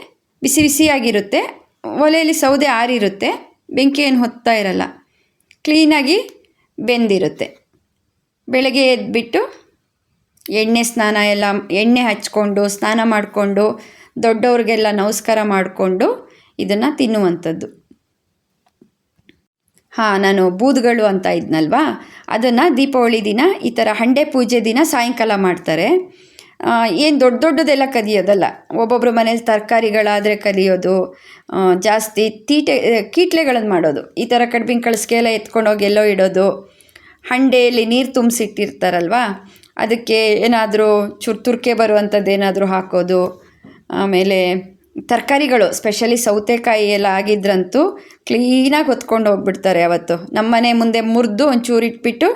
ಬಿಸಿ ಬಿಸಿಯಾಗಿರುತ್ತೆ. ಒಲೆಯಲ್ಲಿ ಸೌದೆ ಆರಿರುತ್ತೆ. ಬೆಂಕಿ ಏನು ಹೊತ್ತಾ ಇರಲ್ಲ. ಕ್ಲೀನಾಗಿ ಬೆಂದಿರುತ್ತೆ. ಬೆಳಗ್ಗೆ ಎದ್ಬಿಟ್ಟು ಎಣ್ಣೆ ಸ್ನಾನ ಎಲ್ಲ ಎಣ್ಣೆ ಹಚ್ಕೊಂಡು, ಸ್ನಾನ ಮಾಡಿಕೊಂಡು ದೊಡ್ಡವ್ರಿಗೆಲ್ಲ ನಮಸ್ಕಾರ ಮಾಡಿಕೊಂಡು ಇದನ್ನು ತಿನ್ನುವಂಥದ್ದು. ಹಾಂ, ನಾನು ಬೂದ್ಗಳು ಅಂತ ಇದ್ನಲ್ವಾ? ಅದನ್ನು ದೀಪಾವಳಿ ದಿನ, ಈ ಥರ ಹಂಡೆ ಪೂಜೆ ದಿನ ಸಾಯಂಕಾಲ ಮಾಡ್ತಾರೆ. ಏನು ದೊಡ್ಡ ದೊಡ್ಡದೆಲ್ಲ ಕದಿಯೋದಲ್ಲ. ಒಬ್ಬೊಬ್ಬರು ಮನೇಲಿ ತರಕಾರಿಗಳಾದರೆ ಕಲಿಯೋದು ಜಾಸ್ತಿ ತೀಟೆ ಕೀಟ್ಲೆಗಳನ್ನು ಮಾಡೋದು. ಈ ಥರ ಕಡ್ಬಿನ ಕಳಿಸ್ಕೆ ಎಲ್ಲ ಎತ್ಕೊಂಡೋಗಿ ಎಲ್ಲೋ ಇಡೋದು. ಹಂಡೆಯಲ್ಲಿ ನೀರು ತುಂಬಿಸಿಟ್ಟಿರ್ತಾರಲ್ವ? ಅದಕ್ಕೆ ಏನಾದರೂ ಚುರ್, ತುರ್ಕೆ ಬರುವಂಥದ್ದು ಏನಾದರೂ ಹಾಕೋದು. ಆಮೇಲೆ ತರಕಾರಿಗಳು ಸ್ಪೆಷಲಿ ಸೌತೆಕಾಯಿ ಎಲ್ಲ ಆಗಿದ್ರಂತೂ ಕ್ಲೀನಾಗಿ ಹೊತ್ಕೊಂಡು ಹೋಗ್ಬಿಡ್ತಾರೆ ಅವತ್ತು ನಮ್ಮನೆ ಮುಂದೆ ಮುರಿದು ಒಂಚೂರು ಇಟ್ಬಿಟ್ಟು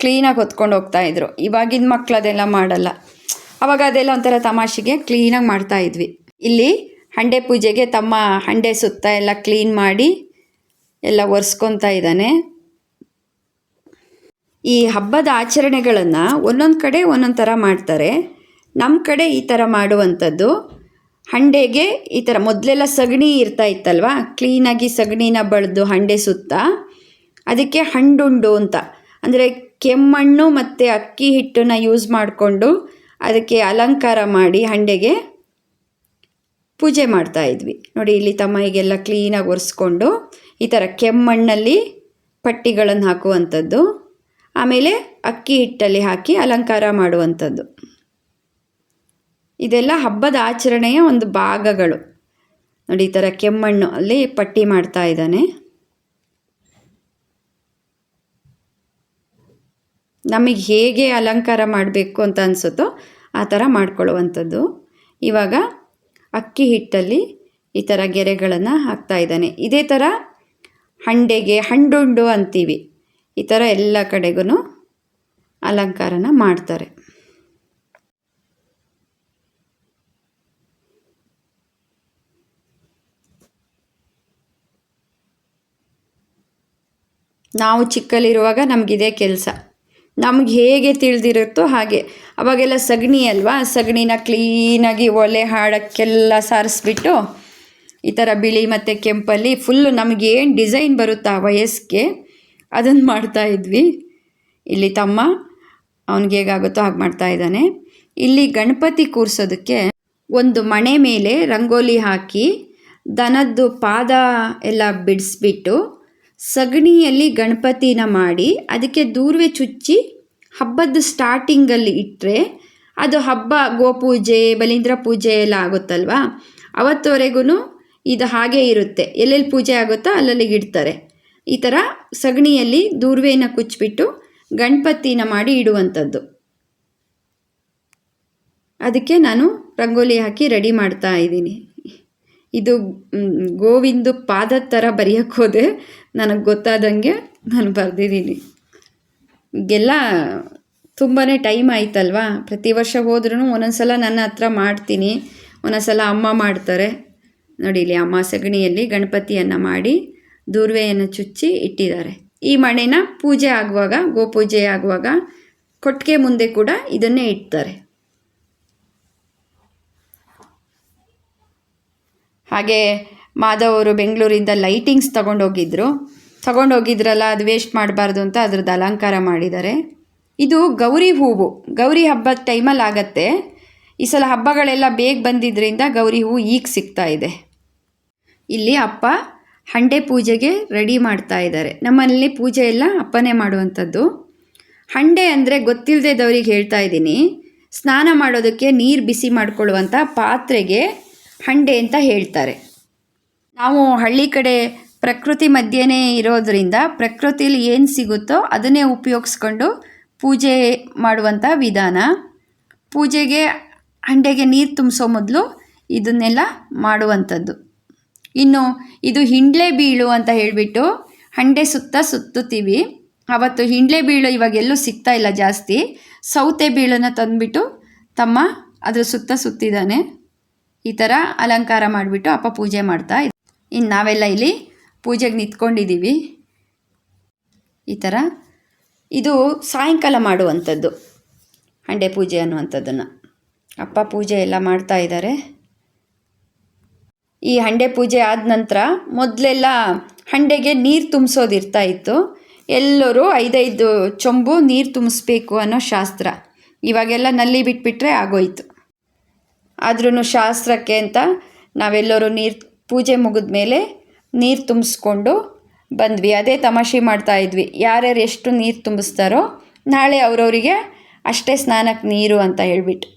ಕ್ಲೀನಾಗಿ ಹೊತ್ಕೊಂಡು ಹೋಗ್ತಾಯಿದ್ರು ಇವಾಗಿನ ಮಕ್ಕಳು ಅದೆಲ್ಲ ಮಾಡಲ್ಲ. ಅವಾಗ ಅದೆಲ್ಲ ಒಂಥರ ತಮಾಷೆಗೆ ಕ್ಲೀನಾಗಿ ಮಾಡ್ತಾಯಿದ್ವಿ ಇಲ್ಲಿ ಹಂಡೆ ಪೂಜೆಗೆ ತಮ್ಮ ಹಂಡೆ ಸುತ್ತ ಎಲ್ಲ ಕ್ಲೀನ್ ಮಾಡಿ ಎಲ್ಲ ಒರೆಸ್ಕೊತಾ ಇದ್ದಾನೆ. ಈ ಹಬ್ಬದ ಆಚರಣೆಗಳನ್ನು ಒಂದೊಂದು ಕಡೆ ಒಂದೊಂದು ಥರ ಮಾಡ್ತಾರೆ. ನಮ್ಮ ಕಡೆ ಈ ಥರ ಮಾಡುವಂಥದ್ದು ಹಂಡೆಗೆ ಈ ಥರ ಮೊದಲೆಲ್ಲ ಸಗಣಿ ಇರ್ತಾ ಇತ್ತಲ್ವ? ಕ್ಲೀನಾಗಿ ಸಗಣಿನ ಬಳ್ದು ಹಂಡೆ ಸುತ್ತ ಅದಕ್ಕೆ ಹಂಡುಂಡು ಅಂತ. ಅಂದರೆ ಕೆಮ್ಮಣ್ಣು ಮತ್ತು ಅಕ್ಕಿ ಹಿಟ್ಟನ್ನು ಯೂಸ್ ಮಾಡಿಕೊಂಡು ಅದಕ್ಕೆ ಅಲಂಕಾರ ಮಾಡಿ ಹಂಡೆಗೆ ಪೂಜೆ ಮಾಡ್ತಾ ಇದ್ವಿ. ನೋಡಿ, ಇಲ್ಲಿ ತಮ್ಮಗೆಲ್ಲ ಕ್ಲೀನಾಗಿ ಒರೆಸ್ಕೊಂಡು ಈ ಥರ ಕೆಮ್ಮಣ್ಣಲ್ಲಿ ಪಟ್ಟಿಗಳನ್ನು ಹಾಕುವಂಥದ್ದು, ಆಮೇಲೆ ಅಕ್ಕಿ ಹಿಟ್ಟಲ್ಲಿ ಹಾಕಿ ಅಲಂಕಾರ ಮಾಡುವಂಥದ್ದು. ಇದೆಲ್ಲ ಹಬ್ಬದ ಆಚರಣೆಯ ಒಂದು ಭಾಗಗಳು. ನೋಡಿ, ಈ ಥರ ಕೆಮ್ಮಣ್ಣು ಅಲ್ಲಿ ಪಟ್ಟಿ ಮಾಡ್ತಾ ಇದ್ದಾನೆ. ನಮಗೆ ಹೇಗೆ ಅಲಂಕಾರ ಮಾಡಬೇಕು ಅಂತ ಅನಿಸುತ್ತೋ ಆ ಥರ ಮಾಡ್ಕೊಳ್ಳುವಂಥದ್ದು. ಇವಾಗ ಅಕ್ಕಿ ಹಿಟ್ಟಲ್ಲಿ ಈ ಥರ ಗೆರೆಗಳನ್ನು ಹಾಕ್ತಾ ಇದ್ದಾನೆ. ಇದೇ ಥರ ಹಂಡೆಗೆ ಹಂಡುಂಡು ಅಂತೀವಿ. ಈ ಥರ ಎಲ್ಲ ಕಡೆಗೂ ಅಲಂಕಾರನ ಮಾಡ್ತಾರೆ. ನಾವು ಚಿಕ್ಕಲ್ಲಿರುವಾಗ ನಮಗಿದೇ ಕೆಲಸ. ನಮ್ಗೆ ಹೇಗೆ ತಿಳಿದಿರುತ್ತೋ ಹಾಗೆ. ಅವಾಗೆಲ್ಲ ಸಗಣಿ ಅಲ್ವಾ? ಸಗಣಿನ ಕ್ಲೀನಾಗಿ ಒಲೆ ಹಾಡೋಕ್ಕೆಲ್ಲ ಸಾರಿಸ್ಬಿಟ್ಟು, ಈ ಥರ ಬಿಳಿ ಮತ್ತು ಕೆಂಪಲ್ಲಿ ಫುಲ್ಲು ನಮಗೇನು ಡಿಸೈನ್ ಬರುತ್ತಾ ವಯಸ್ಸಿಗೆ? ಅದನ್ನು ಮಾಡ್ತಾ ಇದ್ವಿ. ಇಲ್ಲಿ ತಮ್ಮ, ಅವ್ನಿಗೆ ಹೇಗಾಗುತ್ತೋ ಹಾಗೆ ಮಾಡ್ತಾ ಇದ್ದಾನೆ. ಇಲ್ಲಿ ಗಣಪತಿ ಕೂರಿಸೋದಕ್ಕೆ ಒಂದು ಮಣೆ ಮೇಲೆ ರಂಗೋಲಿ ಹಾಕಿ, ದನದ್ದು ಪಾದ ಎಲ್ಲ ಬಿಡಿಸ್ಬಿಟ್ಟು ಸಗಣಿಯಲ್ಲಿ ಗಣಪತಿನ ಮಾಡಿ ಅದಕ್ಕೆ ದೂರ್ವೆ ಚುಚ್ಚಿ ಹಬ್ಬದ ಸ್ಟಾರ್ಟಿಂಗಲ್ಲಿ ಇಟ್ಟರೆ ಅದು ಹಬ್ಬ ಗೋಪೂಜೆ, ಬಲೀಂದ್ರ ಪೂಜೆ ಎಲ್ಲ ಆಗುತ್ತಲ್ವಾ? ಅವತ್ತುವರೆಗೂ ಇದು ಹಾಗೇ ಇರುತ್ತೆ. ಎಲ್ಲೆಲ್ಲಿ ಪೂಜೆ ಆಗುತ್ತೋ ಅಲ್ಲಲ್ಲಿಗೆ ಇಡ್ತಾರೆ. ಈ ಥರ ಸಗಣಿಯಲ್ಲಿ ದೂರ್ವೆನ ಕುಚ್ಚಿಬಿಟ್ಟು ಗಣಪತಿನ ಮಾಡಿ ಇಡುವಂಥದ್ದು. ಅದಕ್ಕೆ ನಾನು ರಂಗೋಲಿ ಹಾಕಿ ರೆಡಿ ಮಾಡ್ತಾ ಇದ್ದೀನಿ. ಇದು ಗೋವಿಂದು ಪಾದದ ಥರ ಬರೆಯೋಕ್ಕೋದೆ ನನಗೆ ಗೊತ್ತಾದಂಗೆ ನಾನು ಬರೆದಿದ್ದೀನಿ. ಈಗೆಲ್ಲ ತುಂಬಾ ಟೈಮ್ ಆಯ್ತಲ್ವಾ? ಪ್ರತಿ ವರ್ಷ ಹೋದ್ರೂ ಒಂದೊಂದು ಸಲ ನನ್ನ ಹತ್ರ ಮಾಡ್ತೀನಿ. ಒಂದೊಂದು ಸಲ ಅಮ್ಮ ಮಾಡ್ತಾರೆ. ನೋಡಿ ಇಲ್ಲಿ ಅಮ್ಮ ಸಗಣಿಯಲ್ಲಿ ಗಣಪತಿಯನ್ನು ಮಾಡಿ ದೂರ್ವೆಯನ್ನು ಚುಚ್ಚಿ ಇಟ್ಟಿದ್ದಾರೆ. ಈ ಮಣೆನ ಪೂಜೆ ಆಗುವಾಗ, ಗೋಪೂಜೆ ಆಗುವಾಗ ಕೊಟ್ಟಿಗೆ ಮುಂದೆ ಕೂಡ ಇದನ್ನೇ ಇಡ್ತಾರೆ. ಹಾಗೆ ಮಾಧವ್ ಅವರು ಬೆಂಗಳೂರಿಂದ ಲೈಟಿಂಗ್ಸ್ ತಗೊಂಡೋಗಿದ್ರು. ತಗೊಂಡೋಗಿದ್ರಲ್ಲ, ಅದು ವೇಸ್ಟ್ ಮಾಡಬಾರ್ದು ಅಂತ ಅದ್ರದ್ದು ಅಲಂಕಾರ ಮಾಡಿದ್ದಾರೆ. ಇದು ಗೌರಿ ಹೂವು. ಗೌರಿ ಹಬ್ಬದ ಟೈಮಲ್ಲಿ ಆಗತ್ತೆ. ಈ ಸಲ ಹಬ್ಬಗಳೆಲ್ಲ ಬೇಗ ಬಂದಿದ್ದರಿಂದ ಗೌರಿ ಹೂವು ಈಗ ಸಿಗ್ತಾ ಇದೆ. ಇಲ್ಲಿ ಅಪ್ಪ ಹಂಡೆ ಪೂಜೆಗೆ ರೆಡಿ ಮಾಡ್ತಾ ಇದ್ದಾರೆ. ನಮ್ಮಲ್ಲಿ ಪೂಜೆ ಎಲ್ಲ ಅಪ್ಪನೇ ಮಾಡುವಂಥದ್ದು. ಹಂಡೆ ಅಂದರೆ ಗೊತ್ತಿಲ್ಲದೆದವ್ರಿಗೆ ಹೇಳ್ತಾ ಇದ್ದೀನಿ. ಸ್ನಾನ ಮಾಡೋದಕ್ಕೆ ನೀರು ಬಿಸಿ ಮಾಡಿಕೊಳ್ಳುವಂಥ ಪಾತ್ರೆಗೆ ಹಂಡೆ ಅಂತ ಹೇಳ್ತಾರೆ. ನಾವು ಹಳ್ಳಿ ಕಡೆ ಪ್ರಕೃತಿ ಮಧ್ಯೆನೇ ಇರೋದರಿಂದ ಪ್ರಕೃತಿಯಲ್ಲಿ ಏನು ಸಿಗುತ್ತೋ ಅದನ್ನೇ ಉಪಯೋಗಿಸ್ಕೊಂಡು ಪೂಜೆ ಮಾಡುವಂಥ ವಿಧಾನ. ಪೂಜೆಗೆ ಹಂಡೆಗೆ ನೀರು ತುಂಬಿಸೋ ಮೊದಲು ಇದನ್ನೆಲ್ಲ ಮಾಡುವಂಥದ್ದು ಇನ್ನು ಇದು ಹಿಂಡ್ಲೆ ಬೀಳು ಅಂತ ಹೇಳಿಬಿಟ್ಟು ಹಂಡೆ ಸುತ್ತ ಸುತ್ತುತ್ತೀವಿ. ಅವತ್ತು ಹಿಂಡ್ಲೆ ಬೀಳು ಇವಾಗ ಎಲ್ಲೂ ಸಿಗ್ತಾ ಇಲ್ಲ ಜಾಸ್ತಿ. ಸೌತೆ ಬೀಳನ್ನು ತಂದುಬಿಟ್ಟು ತಮ್ಮ ಅದರ ಸುತ್ತ ಸುತ್ತಿದ್ದಾನೆ. ಈ ಥರ ಅಲಂಕಾರ ಮಾಡಿಬಿಟ್ಟು ಅಪ್ಪ ಪೂಜೆ ಮಾಡ್ತಾ ಇನ್ನು ನಾವೆಲ್ಲ ಇಲ್ಲಿ ಪೂಜೆಗೆ ನಿಂತ್ಕೊಂಡಿದ್ದೀವಿ ಈ ಥರ ಇದು ಸಾಯಂಕಾಲ ಮಾಡುವಂಥದ್ದು. ಹಂಡೆ ಪೂಜೆ ಅನ್ನುವಂಥದ್ದನ್ನು. ಅಪ್ಪ ಪೂಜೆ ಎಲ್ಲ ಮಾಡ್ತಾ ಇದ್ದಾರೆ ಈ ಹಂಡೆ ಪೂಜೆ ಆದ ನಂತರ ಮೊದಲೆಲ್ಲ ಹಂಡೆಗೆ ನೀರು ತುಂಬಿಸೋದಿರ್ತಾ ಇತ್ತು. ಎಲ್ಲರೂ ಐದೈದು ಚೊಂಬು ನೀರು ತುಂಬಿಸ್ಬೇಕು ಅನ್ನೋ ಶಾಸ್ತ್ರ. ಇವಾಗೆಲ್ಲ ನಲ್ಲಿ ಬಿಟ್ಬಿಟ್ರೆ ಆಗೋಯ್ತು. ಆದ್ರೂ ಶಾಸ್ತ್ರಕ್ಕೆ ಅಂತ ನಾವೆಲ್ಲರೂ ನೀರು, ಪೂಜೆ ಮುಗಿದ ಮೇಲೆ ನೀರು ತುಂಬಿಸ್ಕೊಂಡು ಬಂದ್ವಿ. ಅದೇ ತಮಾಷೆ ಮಾಡ್ತಾ ಇದ್ವಿ. ಯಾರ್ಯಾರು ಎಷ್ಟು ನೀರು ತುಂಬಿಸ್ತಾರೋ ನಾಳೆ ಅವರವರಿಗೆ ಅಷ್ಟೇ ಸ್ನಾನಕ್ಕೆ ನೀರು ಅಂತ ಹೇಳ್ಬಿಟ್ಟು.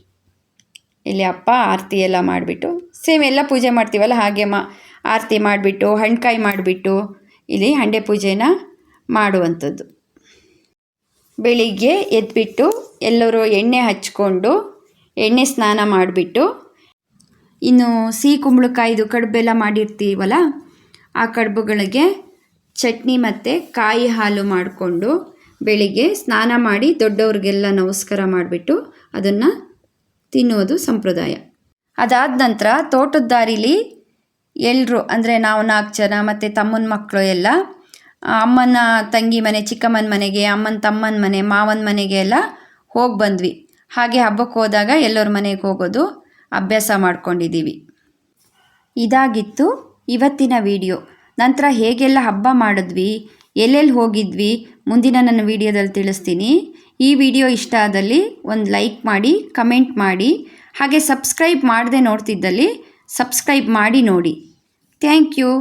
ಇಲ್ಲಿ ಅಪ್ಪ ಆರತಿ ಎಲ್ಲ ಮಾಡಿಬಿಟ್ಟು, ಸೇಮ್ ಎಲ್ಲ ಪೂಜೆ ಮಾಡ್ತೀವಲ್ಲ ಹಾಗೆ ಮಾ, ಆರತಿ ಮಾಡಿಬಿಟ್ಟು, ಹಣ್ಕಾಯಿ ಮಾಡಿಬಿಟ್ಟು ಇಲ್ಲಿ ಹಂಡೆ ಪೂಜೆನ ಮಾಡುವಂಥದ್ದು. ಬೆಳಿಗ್ಗೆ ಎದ್ಬಿಟ್ಟು ಎಲ್ಲರೂ ಎಣ್ಣೆ ಹಚ್ಕೊಂಡು ಎಣ್ಣೆ ಸ್ನಾನ ಮಾಡಿಬಿಟ್ಟು, ಇನ್ನು ಸಿಹಿ ಕುಂಬಳಕಾಯಿದು ಕಡುಬೆಲ್ಲ ಮಾಡಿರ್ತೀವಲ್ಲ, ಆ ಕಡುಬುಗಳಿಗೆ ಚಟ್ನಿ ಮತ್ತು ಕಾಯಿ ಹಾಲು ಮಾಡಿಕೊಂಡು ಬೆಳಿಗ್ಗೆ ಸ್ನಾನ ಮಾಡಿ ದೊಡ್ಡವ್ರಿಗೆಲ್ಲ ನಮಸ್ಕಾರ ಮಾಡಿಬಿಟ್ಟು ಅದನ್ನು ತಿನ್ನೋದು ಸಂಪ್ರದಾಯ. ಅದಾದ ನಂತರ ತೋಟದ ದಾರಿಲಿ ಎಲ್ಲರೂ ಅಂದರೆ ನಾವು ನಾಲ್ಕು ಜನ ಮತ್ತು ತಮ್ಮನ ಮಕ್ಕಳು ಎಲ್ಲ, ಅಮ್ಮನ ತಂಗಿ ಮನೆ, ಚಿಕ್ಕಮ್ಮನ ಮನೆಗೆ, ಅಮ್ಮನ ತಮ್ಮನ ಮನೆ, ಮಾವನ ಮನೆಗೆ ಎಲ್ಲ ಹೋಗಿ ಬಂದ್ವಿ. ಹಾಗೆ ಹಬ್ಬಕ್ಕೆ ಹೋದಾಗ ಎಲ್ಲರ ಮನೆಗೆ ಹೋಗೋದು ಅಭ್ಯಾಸ ಮಾಡ್ಕೊಂಡಿದ್ದೀವಿ. ಇದಾಗಿತ್ತು ಇವತ್ತಿನ ವಿಡಿಯೋ. ನಂತರ ಹೇಗೆಲ್ಲ ಹಬ್ಬ ಮಾಡಿದ್ವಿ, ಎಲ್ಲೆಲ್ಲಿ ಹೋಗಿದ್ವಿ ಮುಂದಿನ ನನ್ನ ವಿಡಿಯೋದಲ್ಲಿ ತಿಳಿಸ್ತೀನಿ. ಈ ವಿಡಿಯೋ ಇಷ್ಟ ಆದಲ್ಲಿ ಒಂದು ಲೈಕ್ ಮಾಡಿ, ಕಮೆಂಟ್ ಮಾಡಿ, ಹಾಗೆ ಸಬ್ಸ್ಕ್ರೈಬ್ ಮಾಡದೆ ನೋಡ್ತಿದ್ದಲ್ಲಿ ಸಬ್ಸ್ಕ್ರೈಬ್ ಮಾಡಿ ನೋಡಿ. Thank you.